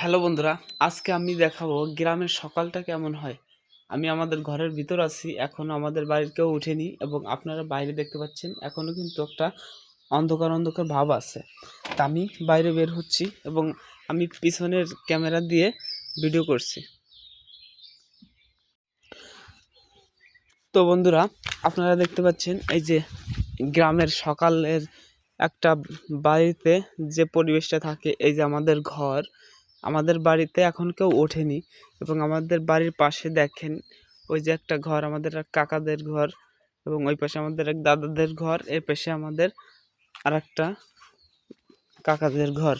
Hello বন্ধুরা, আজকে আমি দেখাবো গ্রামের সকালটা কেমন হয়। আমি আমাদের ঘরের ভিতর আছি, এখনও আমাদের বাড়ির কেউ উঠেনি এবং আপনারা বাইরে দেখতে পাচ্ছেন এখনও কিন্তু একটা অন্ধকার অন্ধকার ভাব আছে। তা আমি বাইরে বের হচ্ছি এবং আমি পিছনের ক্যামেরা দিয়ে ভিডিও করছি। তো বন্ধুরা, আপনারা দেখতে পাচ্ছেন এই যে গ্রামের সকালের একটা বাড়িতে যে পরিবেশটা থাকে, এই যে আমাদের ঘর আমাদের বাড়িতে এখন কেউ ওঠেনি এবং আমাদের বাড়ির পাশে দেখেন ওই যে একটা ঘর, আমাদের এক কাকাদের ঘর এবং ওই পাশে আমাদের এক দাদাদের ঘর, এর পাশে আমাদের আর একটা কাকাদের ঘর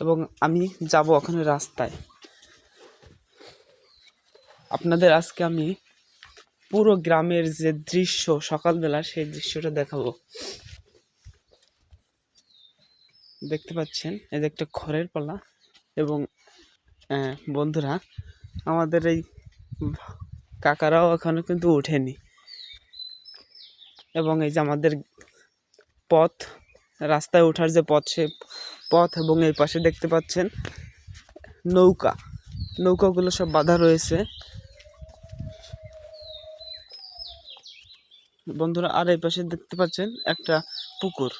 এবং আমি যাব ওখানে রাস্তায়। আপনাদের আজকে আমি পুরো গ্রামের যে দৃশ্য, সকালবেলা সেই দৃশ্যটা দেখাবো। দেখতে পাচ্ছেন? এই যে একটা খড়ের পালা। এবং আহ, বন্ধুরা আমাদের এই কাকারাও এখনও কিন্তু ওঠেনি। এবং এই যে আমাদের পথ রাস্তায় ওঠার যে পথ সে পথ এবং এই পাশে দেখতে পাচ্ছেন নৌকা। নৌকাগুলো সব বাঁধা রয়েছে। বন্ধুরা আর এই পাশে দেখতে পাচ্ছেন একটা পুকুর।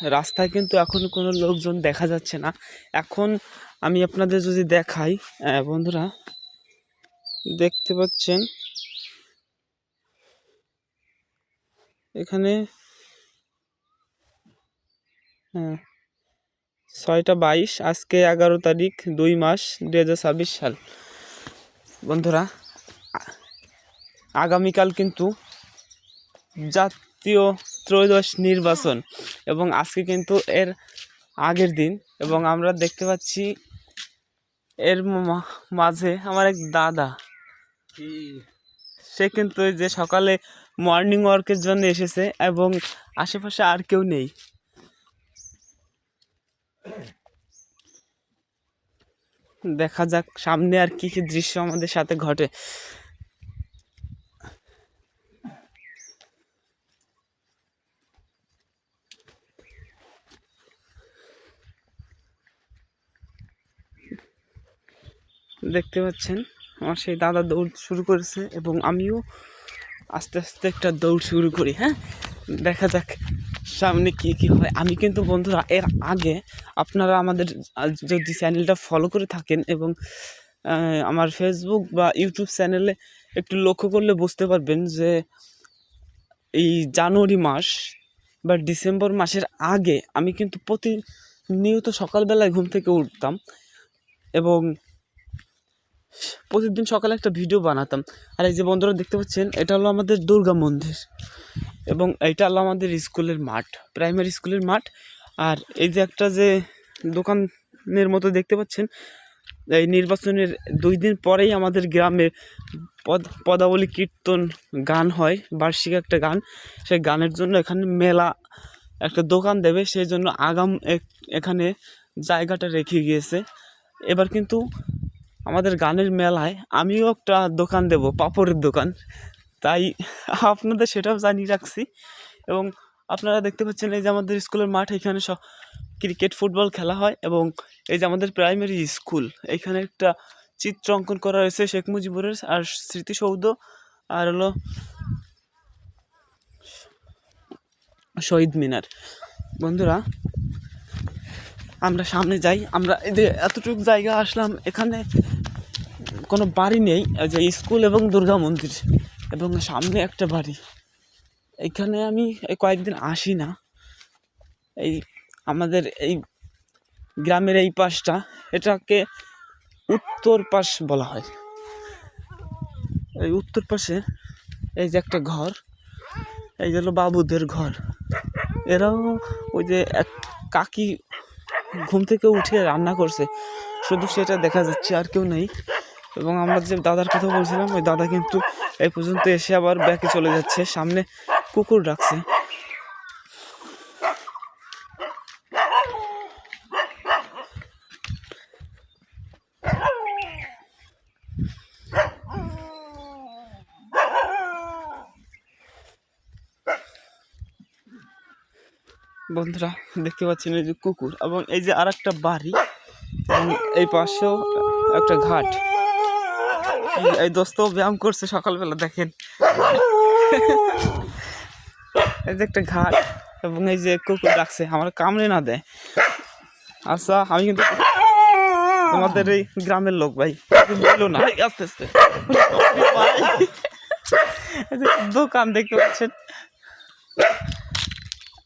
রাস্তায় কিন্তু এখন কোনো লোকজন দেখা যাচ্ছে না। এখন আমি আপনাদের যদি দেখাই আহ, বন্ধুরা দেখতে পাচ্ছেন? এখানে হ্যাঁ ছয়টা বাইশ আজকে এগারো তারিখ দুই মাস দুই হাজার ছাব্বিশ সাল। বন্ধুরা আগামীকাল কিন্তু জাতীয় ত্রয়োদশ নির্বাচন এবং আজকে কিন্তু এর আগের দিন এবং আমরা দেখতে পাচ্ছি এর মাঝে আমার এক দাদা। সে কিন্তু যে সকালে মর্নিং ওয়ার্কের জন্য এসেছে এবং আশেপাশে আর কেউ নেই। দেখা যাক সামনে আর কি কি দৃশ্য আমাদের সাথে ঘটে। দেখতে পাচ্ছেন, আমার সেই দাদা দৌড় শুরু করেছে এবং আমিও আস্তে আস্তে একটা দৌড় শুরু করি হ্যাঁ? দেখা যাক সামনে কি কি হয়। আমি কিন্তু বন্ধুরা, এর আগে আপনারা আমাদের যদি চ্যানেলটা ফলো করে থাকেন এবং আমার ফেসবুক বা ইউটিউব চ্যানেলে একটু লক্ষ্য করলে বুঝতে পারবেন যে এই জানুয়ারি মাস বা ডিসেম্বর মাসের আগে আমি কিন্তু প্রতিনিয়ত সকালবেলায় ঘুম থেকে উঠতাম এবং প্রতিদিন সকালে একটা ভিডিও বানাতাম। আর এই যে বন্ধুরা দেখতে পাচ্ছেন, এটা হলো আমাদের দুর্গা মন্দির এবং এটা হলো আমাদের স্কুলের মাঠ, প্রাইমারি স্কুলের মাঠ। আর এই যে একটা যে দোকানের মতো দেখতে পাচ্ছেন, এই নির্বাচনের দুই দিন পরেই আমাদের গ্রামে পদ, পদাবলী কীর্তন গান হয়, বার্ষিক একটা গান। সেই গানের জন্য এখানে মেলা একটা দোকান দেবে, সেই জন্য আগাম এখানে জায়গাটা রেখে গিয়েছে। এবার কিন্তু আমাদের গানের মেলায় আমিও একটা দোকান দেব, পাপড়ের দোকান। তাই আপনাদের সেটাও জানিয়ে রাখছি। এবং আপনারা দেখতে পাচ্ছেন এই যে আমাদের স্কুলের মাঠ, এখানে সব ক্রিকেট, ফুটবল খেলা হয় এবং এই যে আমাদের প্রাইমারি স্কুল, এখানে একটা চিত্র অঙ্কন করা হয়েছে শেখ মুজিবুরের আর স্মৃতিসৌধ আর হলো শহীদ মিনার। বন্ধুরা, আমরা সামনে যাই, আমরা এই যে এতটুকু জায়গা আসলাম, এখানে কোনো বাড়ি নেই যে স্কুল এবং দুর্গা মন্দির এবং সামনে একটা বাড়ি। এখানে আমি এই কয়েকদিন আসি না। এই আমাদের এই গ্রামের এই পাশটা, এটাকে উত্তর পাশ বলা হয়। এই উত্তর পাশে এই যে একটা ঘর, এই যে হলো বাবুদের ঘর। এরাও ওই যে এক কাকি ঘুম থেকে উঠে রান্না করছে, শুধু সেটা দেখা যাচ্ছে, আর কেউ নেই। এবং আমরা যে দাদার কথা বলছিলাম, ওই দাদা কিন্তু এই পর্যন্ত এসে আবার ব্যাকে চলে যাচ্ছে। সামনে কুকুর ডাকছে। বন্ধুরা, দেখতে পাচ্ছেন এই যে কুকুর এবং এই যে আর একটা বাড়ি এবং এই পাশেও একটা ঘাট। এই- দোস্ত ব্যায়াম করছে সকালবেলা দেখেন। এই যে একটা ঘাট এবং এই যে কুকুর ডাকছে আমার কামড়ে না দেয়। আচ্ছা আমি কিন্তু তোমাদের এই গ্রামের লোক ভাই বলো না। আস্তে আস্তে। দোকান দেখতে পাচ্ছেন।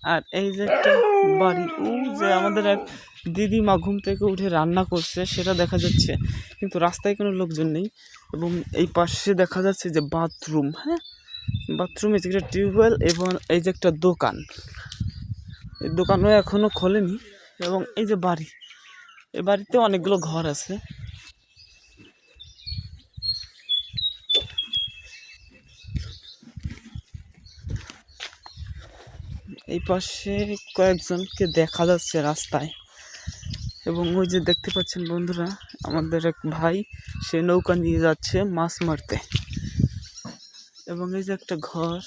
আর এই যে একটা বাড়ি ও যে আমাদের এক দিদিমা ঘুম থেকে উঠে রান্না করছে, সেটা দেখা যাচ্ছে। কিন্তু রাস্তায় কোনো লোকজন নেই এবং এই পাশে দেখা যাচ্ছে যে বাথরুম হ্যাঁ? বাথরুমে যে একটা টিউবওয়েল এবং এই যে একটা দোকান। এই দোকানও এখনও খোলেনি এবং এই যে বাড়ি এই বাড়িতে অনেকগুলো ঘর আছে। এই পাশে কয়েকজনকে দেখা যাচ্ছে রাস্তায়। এবং ওই যে দেখতে পাচ্ছেন বন্ধুরা, আমাদের এক ভাই, সে নৌকা নিয়ে যাচ্ছে মাছ মারতে। এবং এই যে একটা ঘর,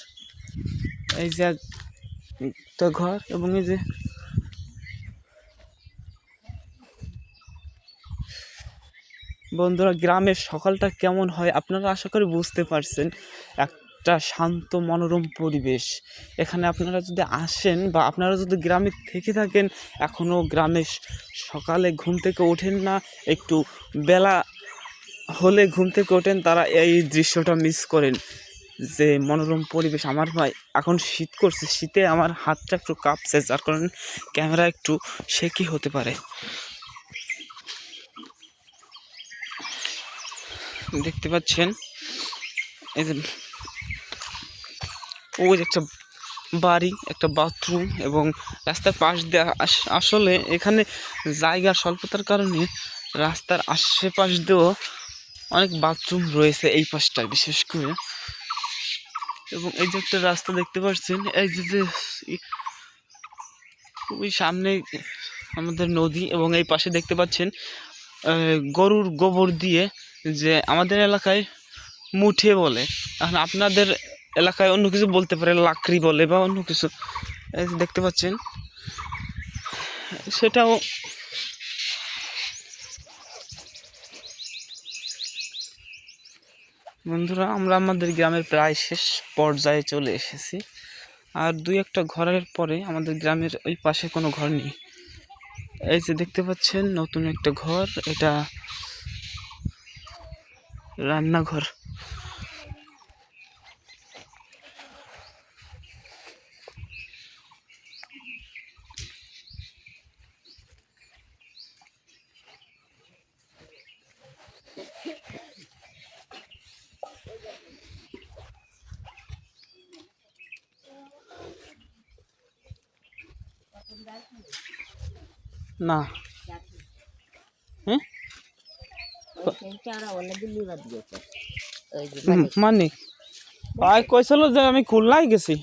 এই যে এক- একটা ঘর, এবং এই যে বন্ধুরা, গ্রামের সকালটা কেমন হয় আপনারা আশা করি বুঝতে পারছেন। একটা শান্ত মনোরম পরিবেশ। এখানে আপনারা যদি আসেন বা আপনারা যদি গ্রামে থেকে থাকেন এখনও গ্রামে সকালে ঘুম থেকে ওঠেন না, একটু বেলা হলে ঘুম থেকে ওঠেন, তারা এই দৃশ্যটা মিস করেন। যে মনোরম পরিবেশ আমার ভাই এখন শীত করছে, শীতে আমার হাতটা একটু কাঁপছে, যার কারণে ক্যামেরা একটু শেকি হতে পারে। দেখতে পাচ্ছেন? এই ওই একটা বাড়ি, একটা বাথরুম এবং রাস্তার পাশ দিয়ে আস- আসলে এখানে জায়গার স্বল্পতার কারণে রাস্তার আশেপাশ দিয়েও অনেক বাথরুম রয়েছে এই পাশটায় বিশেষ করে। এবং এই যে একটা রাস্তা দেখতে পাচ্ছেন, এই যে যে ই- ওই সামনে আমাদের নদী এবং এই পাশে দেখতে পাচ্ছেন গরুর গোবর দিয়ে যে আমাদের এলাকায় মুঠে বলে। এখন আপনাদের এলাকায় অন্য কিছু বলতে পারে, লাকড়ি বলে বা অন্য কিছু। দেখতে পাচ্ছেন, সেটাও বন্ধুরা, আমরা আমাদের গ্রামের প্রায় শেষ পর্যায়ে চলে এসেছি। আর দুই একটা ঘরের পরে আমাদের গ্রামের ওই পাশে কোনো ঘর নেই। এই যে দেখতে পাচ্ছেন, নতুন একটা ঘর, এটা রান্নাঘর। না। হ্যাঁ? মানে? ভাই কইছিল যে আমি খুলনায় গেছি।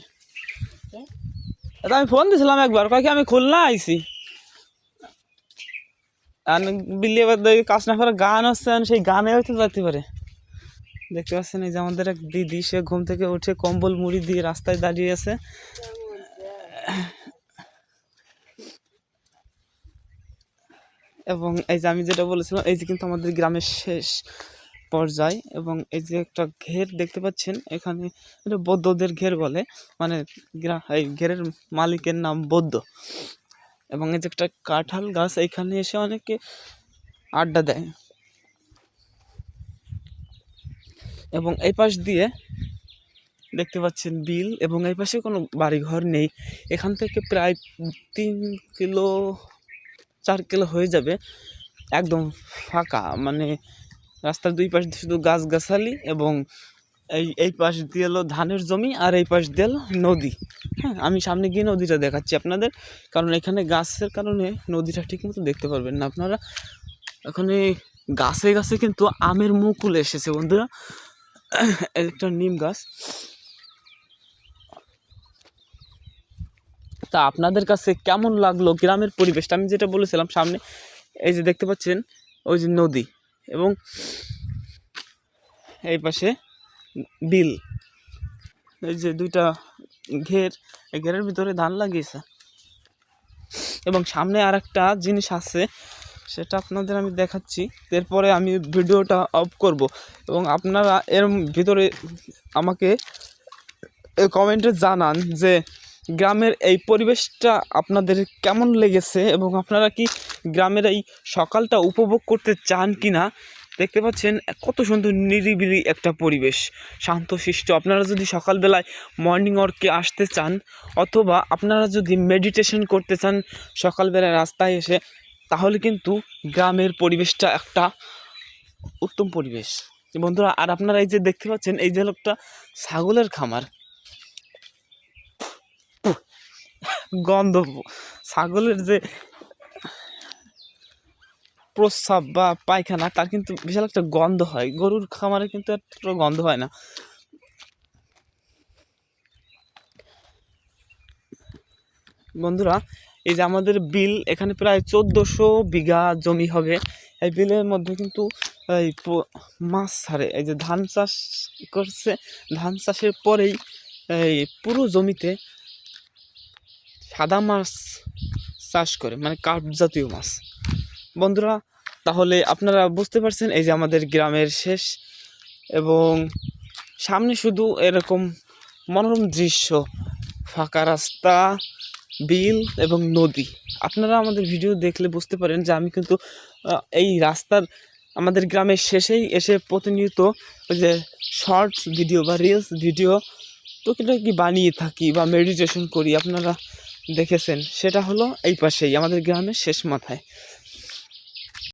এটা আমি ফোন দিছিলাম একবার কয় কি আমি খুলনা আইছি। আর বিলিয়ে কাজ না গান হচ্ছে সেই গানে হয়তো যেতে পারে। দেখতে পাচ্ছেন এই যে আমাদের এক দিদি সে ঘুম থেকে উঠে কম্বল মুড়ি দিয়ে রাস্তায় দাঁড়িয়ে আছে। এবং এই যে আমি যেটা বলেছিলাম, এই যে কিন্তু আমাদের গ্রামের শেষ পর্যায় এবং এই যে একটা ঘের দেখতে পাচ্ছেন, এখানে এটা বৌদ্ধদের ঘের বলে মানে এই ঘেরের মালিকের নাম বৌদ্ধ। এবং এই যে একটা কাঁঠাল গাছ, এখানে এসে অনেকে আড্ডা দেয়। এবং এই পাশ দিয়ে দেখতে পাচ্ছেন বিল, এবং এই পাশে কোনো বাড়িঘর নেই। এখান থেকে প্রায় তিন কিলো চার কিলো হয়ে যাবে, একদম ফাঁকা। মানে রাস্তার দুই পাশ শুধু গাছগাছালি এবং এই এই পাশ দিয়ে এলো ধানের জমি আর এই পাশ দিয়ে এলো নদী। হ্যাঁ আমি সামনে গিয়ে নদীটা দেখাচ্ছি আপনাদের, কারণ এখানে গাছের কারণে নদীটা ঠিকমতো দেখতে পারবেন না আপনারা। এখানে গাছে গাছে কিন্তু আমের মুকুল এসেছে বন্ধুরা। একটা নিম গাছ। তা আপনাদের কাছে কেমন লাগল গ্রামের পরিবেশটা? আমি যেটা বলেছিলাম সামনে, এই যে দেখতে পাচ্ছেন, ওই যে নদী এবং এই পাশে বিল। এই যে দুইটা ঘের, এই ঘেরের ভিতরে ধান লাগিয়েছে। এবং সামনে আর একটা জিনিস আছে, সেটা আপনাদের আমি দেখাচ্ছি। এরপরে আমি ভিডিওটা অফ করব। এবং আপনারা এর ভিতরে আমাকে কমেন্টে জানান যে গ্রামের এই পরিবেশটা আপনাদের কেমন লেগেছে এবং আপনারা কি গ্রামের এই সকালটা উপভোগ করতে চান কি না দেখতে পাচ্ছেন কত সুন্দর নিরিবিলি একটা পরিবেশ। শান্তশিষ্ট। আপনারা যদি সকালবেলায় মর্নিং ওয়ার্কে আসতে চান অথবা আপনারা যদি মেডিটেশন করতে চান সকালবেলায় রাস্তায় এসে, তাহলে কিন্তু গ্রামের পরিবেশটা একটা উত্তম পরিবেশ। বন্ধুরা, আর আপনারা এই যে দেখতে পাচ্ছেন, এই যে লোকটা ছাগলের খামার। গন্ধ ছাগলের যে প্রস্রাব বা পায়খানা, তার কিন্তু বিশাল একটা গন্ধ হয়। গরুর খামারে কিন্তু এত গন্ধ হয় না। বন্ধুরা, এই যে আমাদের বিল, এখানে প্রায় চোদ্দোশো বিঘা জমি হবে। এই বিলের মধ্যে কিন্তু এই মাছ ছাড়ে। এই যে ধান চাষ করছে, ধান চাষের পরেই এই পুরো জমিতে সাদা মাছ চাষ করে মানে কাঠ জাতীয় মাছ। বন্ধুরা, তাহলে আপনারা বুঝতে পারছেন এই যে আমাদের গ্রামের শেষ এবং সামনে শুধু এরকম মনোরম দৃশ্য, ফাঁকা রাস্তা, বিল এবং নদী। আপনারা আমাদের ভিডিও দেখলে বুঝতে পারেন যে আমি কিন্তু এই রাস্তার আমাদের গ্রামের শেষেই এসে প্রতিনিয়ত ওই যে শর্টস ভিডিও বা রিলস ভিডিও টুকিটাকি বানিয়ে থাকি বা মেডিটেশন করি। আপনারা দেখেছেন সেটা হলো এই পাশেই আমাদের গ্রামের শেষ মাথায়।